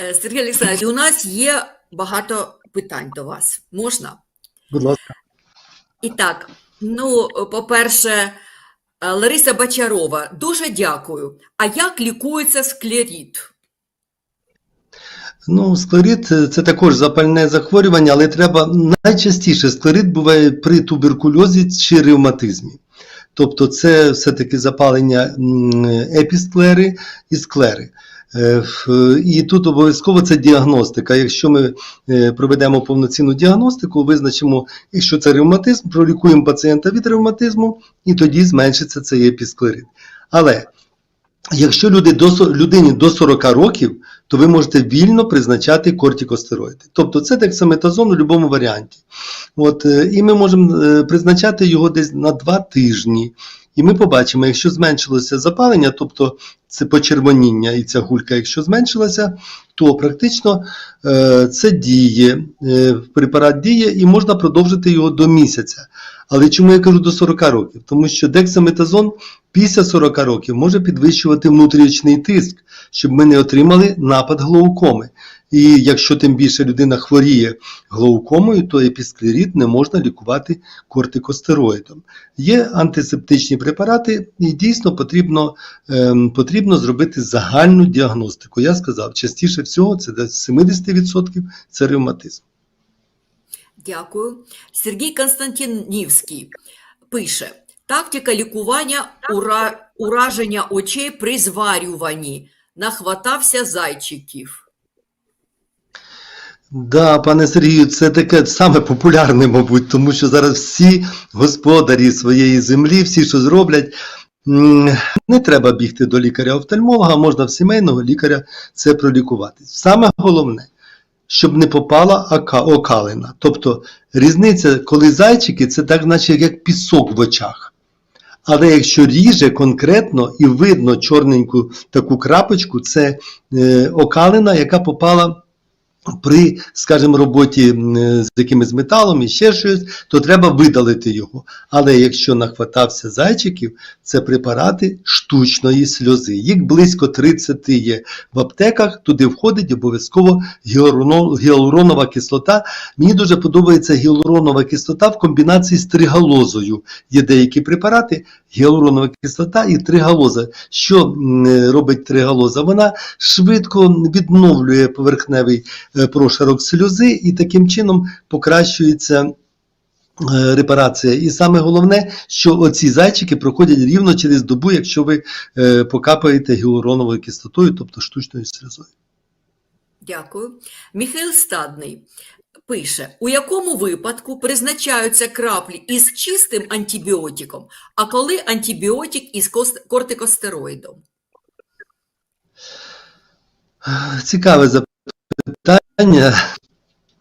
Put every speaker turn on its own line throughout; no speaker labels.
Е, Сергій Олександрович, у нас є багато питань до вас. Можна?
Будь ласка.
І так, ну, по-перше, е, Лариса Бачарова, дуже дякую. А як лікується склеріт?
Ну, склерит е, це також запальне захворювання, але треба найчастіше склерит буває при туберкульозі чи ревматизмі. Тобто це все-таки запалення епісклери і склери. Е, І тут обов'язково це діагностика. Якщо ми е, проведемо повноцінну діагностику, визначимо, якщо це ревматизм, пролікуємо пацієнта від ревматизму, і тоді зменшиться цей епісклерит. Але якщо люди до, людині до 40 років, то ви можете вільно призначати кортикостероїди. Тобто це дексаметазон у будь-якому варіанті. От, е, і ми можемо призначати його десь на 2 тижні. І ми побачимо, якщо зменшилося запалення, тобто це почервоніння і ця гулька, якщо зменшилася, то практично е, це діє, е, препарат діє і можна продовжити його до місяця. Але чому я кажу до 40 років? Тому що дексаметазон після 40 років може підвищувати внутрішній тиск, щоб ми не отримали напад глаукоми. І якщо тим більше людина хворіє глаукомою, то епісклерит не можна лікувати кортикостероїдом. Є антисептичні препарати, і дійсно потрібно, ем, потрібно зробити загальну діагностику. Я сказав, частіше всього це десь 70% це ревматизм.
Дякую. Сергій Константинівський пише: тактика лікування ура... ураження очей при зварюванні. Нахватався зайчиків.
Да, пане Сергію, це таке саме популярне, мабуть, тому що зараз всі господарі своєї землі, всі, що зроблять, не треба бігти до лікаря-офтальмолога, можна в сімейного лікаря це пролікувати. Саме головне, щоб не попала ока- окалина. Тобто різниця, коли зайчики, це так, наче як пісок в очах. Але якщо ріже конкретно і видно чорненьку таку крапочку, це е, окалина, яка попала при, скажімо, роботі з якимось металом і ще щось, то треба видалити його. Але якщо нахватався зайчиків, це препарати штучної сльози. Їх близько 30 є в аптеках, туди входить обов'язково гіалуроно- гіалуронова кислота. Мені дуже подобається гіалуронова кислота в комбінації з тригалозою. Є деякі препарати, гіалуронова кислота і тригалоза. Що робить тригалоза? Вона швидко відновлює поверхневий прошарок сльози і таким чином покращується е, репарація. І саме головне, що оці зайчики проходять рівно через добу, якщо ви е, покапаєте гіалуроновою кислотою, тобто штучною сльозою.
Дякую. Міхаил Стадний пише: у якому випадку призначаються краплі із чистим антибіотиком, а коли антибіотик із кортикостероїдом?
Цікаве запитання.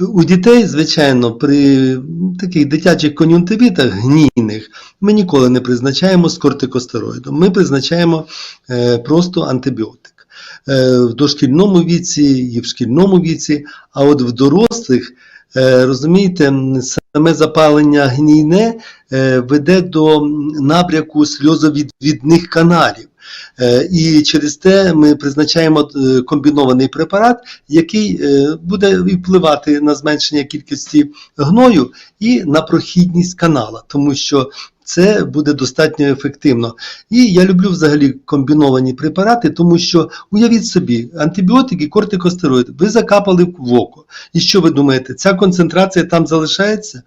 У дітей, звичайно, при таких дитячих кон'юнктивітах гнійних ми ніколи не призначаємо з кортикостероїдом. Ми призначаємо е, просто антибіотик. Е, в дошкільному віці і в шкільному віці, а от в дорослих, е, розумієте, саме запалення гнійне веде до набряку сльозовідвідних каналів. Е, І через те ми призначаємо е, комбінований препарат, який е, буде впливати на зменшення кількості гною і на прохідність канала, тому що це буде достатньо ефективно. І я люблю взагалі комбіновані препарати, тому що уявіть собі, антибіотики, кортикостероїди, ви закапали в око. І що ви думаєте, ця концентрація там залишається?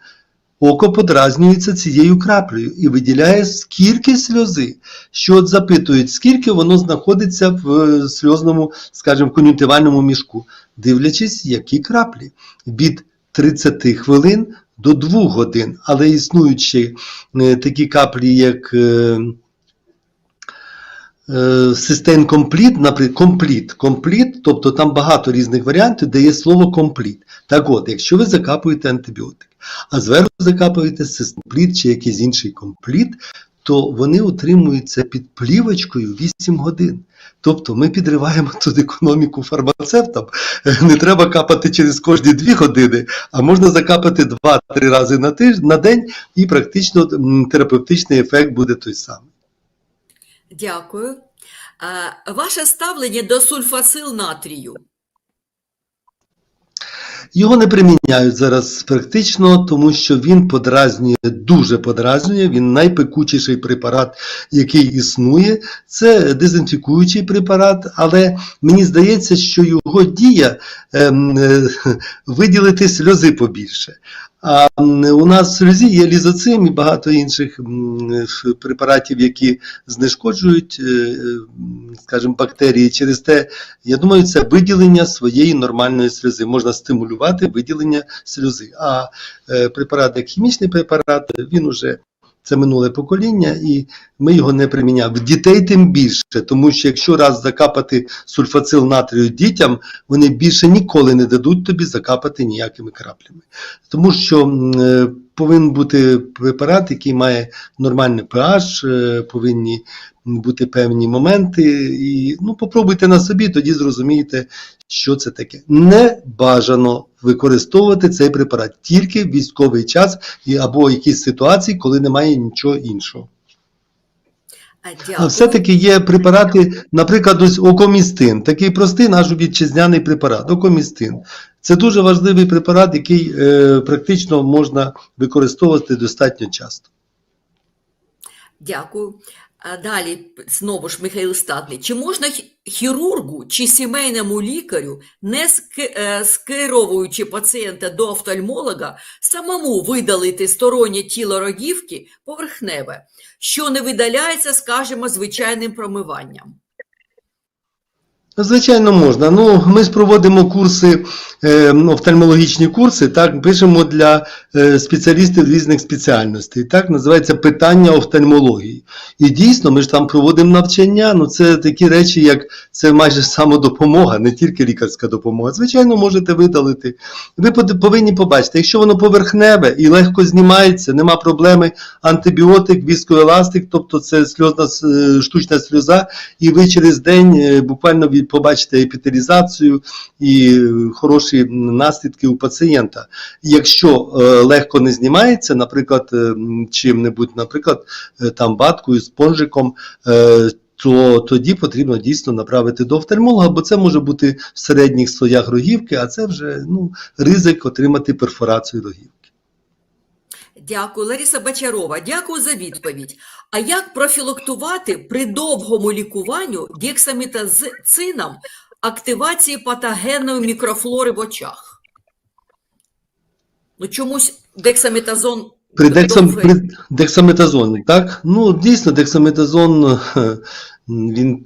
Око подразнюється цією краплею і виділяє скільки сльози, що от запитують, скільки воно знаходиться в е, сльозному, скажімо, кон'юнктивальному мішку, дивлячись, які краплі. Від 30 хвилин до 2 годин, але існують ще е, такі каплі, як е, е, Complete, наприклад, Complete, Complete, тобто там багато різних варіантів, де є слово Complete. Так от, якщо ви закапуєте антибіотик, а зверху закапуєте Complete чи якийсь інший Complete, то вони утримуються під плівочкою 8 годин. Тобто ми підриваємо тут економіку фармацевтам. Не треба капати через кожні 2 години, а можна закапати 2-3 рази на тиждень на день, і практично терапевтичний ефект буде той самий.
Дякую. Ваше ставлення до сульфасил натрію.
Його не приміняють зараз практично, тому що він подразнює, дуже подразнює. Він найпекучіший препарат, який існує. Це дезінфікуючий препарат, але мені здається, що його дія ем, е, виділити сльози побільше. А у нас в сльозі є лізоцим і багато інших препаратів, які знешкоджують, е, е, скажімо, бактерії. Через те, я думаю, це виділення своєї нормальної сльози. Можна стимулювати виділення сльози. А е, препарат, як хімічний препарат, він уже це минуле покоління, і ми його не приміняємо. В дітей тим більше, тому що якщо раз закапати сульфацил натрію дітям, вони більше ніколи не дадуть тобі закапати ніякими краплями. Тому що е, повинен бути препарат, який має нормальний pH, е, повинні бути певні моменти. І ну, попробуйте на собі, тоді зрозумієте, що це таке. Не бажано використовувати цей препарат тільки в військовий час і, або якісь ситуації, коли немає нічого іншого.
А,
А все-таки є препарати, наприклад, ось окомістин, такий простий наш вітчизняний препарат, окомістин. Це дуже важливий препарат, який е, практично можна використовувати достатньо часто.
Дякую. Далі знову ж Михайло Статний, Чи можна хірургу чи сімейному лікарю, не е, скеровуючи пацієнта до офтальмолога, самому видалити стороннє тіло рогівки поверхневе, що не видаляється, скажімо, звичайним промиванням?
Звичайно, можна. Ну, ми ж проводимо курси, е, офтальмологічні курси, так, пишемо для е, спеціалістів різних спеціальностей. Так, називається питання офтальмології. І дійсно, ми ж там проводимо навчання. Ну, це такі речі, як це майже самодопомога, не тільки лікарська допомога. Звичайно, можете видалити. Ви повинні побачити, якщо воно поверхневе і легко знімається, нема проблеми. Антибіотик, віскоеластик, тобто це сльозна е, штучна сльоза, і ви через день е, буквально від- побачите епітелізацію і хороші наслідки у пацієнта. Якщо е, легко не знімається, наприклад, е, чим-небудь, наприклад, е, там баткою, спонжиком, то тоді потрібно дійсно направити до офтальмолога, бо це може бути в середніх слоях рогівки, а це вже ну, ризик отримати перфорацію рогівки.
Дякую, Лариса Бачарова. Дякую за відповідь. А як профілактувати при довгому лікуванню дексаметазином активації патогенної мікрофлори в очах? Ну, чомусь дексаметазон
При, дексам, при дексаметазоні, так? Ну, дійсно, дексаметазон він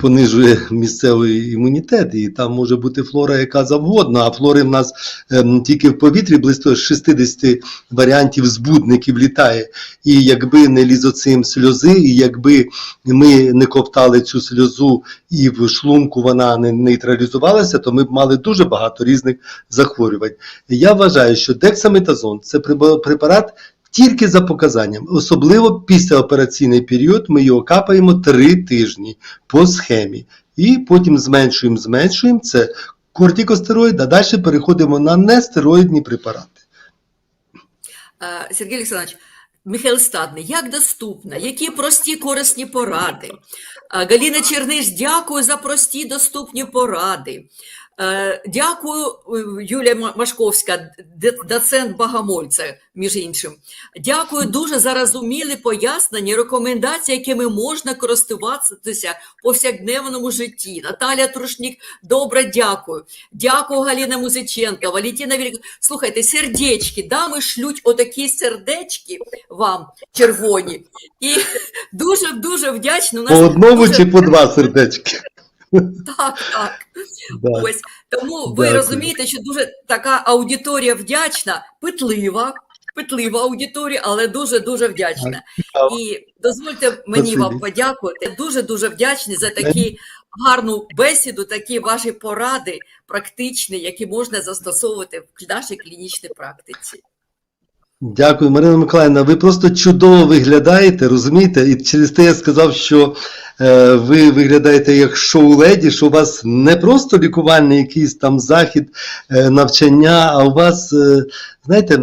понижує місцевий імунітет, і там може бути флора, яка завгодно, а флори в нас ем, тільки в повітрі близько 60 варіантів збудників літає. І якби не лізоцим сльози, і якби ми не ковтали цю сльозу і в шлунку вона не нейтралізувалася, то ми б мали дуже багато різних захворювань. Я вважаю, що дексаметазон це препарат тільки за показанням. Особливо післяопераційний період ми його капаємо 3 тижні по схемі. І потім зменшуємо, зменшуємо це кортикостероїд, а далі переходимо на нестероїдні препарати.
Сергій Олександрович, Михайло Стадний, як доступно, які прості корисні поради? Галіна Черниш, дякую за прості доступні поради. Е, Дякую, е, Юлія Машковська, доцент Багамольця, між іншим. Дякую дуже за розумілі пояснення, рекомендації, якими можна користуватися в повсякденному житті. Наталя Трушнік, добре, дякую. Дякую, Галіна Музиченка, Валентина Вілік. Слухайте, сердечки, дами шлють отакі сердечки вам, червоні. І дуже-дуже вдячна. У
По одному
дуже-
чи по два сердечки.
Так, так.
Да.
Ось тому ви розумієте, що дуже така аудиторія вдячна, питлива, питлива аудиторія, але дуже дуже вдячна. І дозвольте мені вам подякувати. Дуже дуже вдячні за такі гарну бесіду, такі ваші поради практичні, які можна застосовувати в нашій клінічній практиці.
Дякую, Марина Миколаївна. Ви просто чудово виглядаєте, розумієте? І через те я сказав, що е, ви виглядаєте як шоу-леді, що у вас не просто лікувальний якийсь там захід, е, навчання, а у вас, е, знаєте,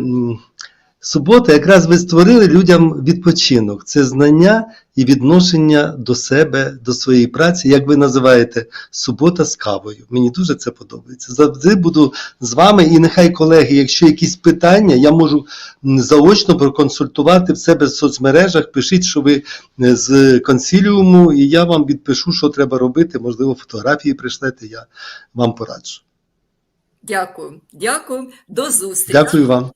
Субота, якраз ви створили людям відпочинок. Це знання і відношення до себе, до своєї праці, як ви називаєте, субота з кавою. Мені дуже це подобається. Завжди буду з вами, і нехай колеги, якщо якісь питання, я можу заочно проконсультувати в себе в соцмережах. Пишіть, що ви е, з консіліуму, і я вам відпишу, що треба робити. Можливо, фотографії пришлете, я вам пораджу.
Дякую. Дякую. До зустрічі.
Дякую вам.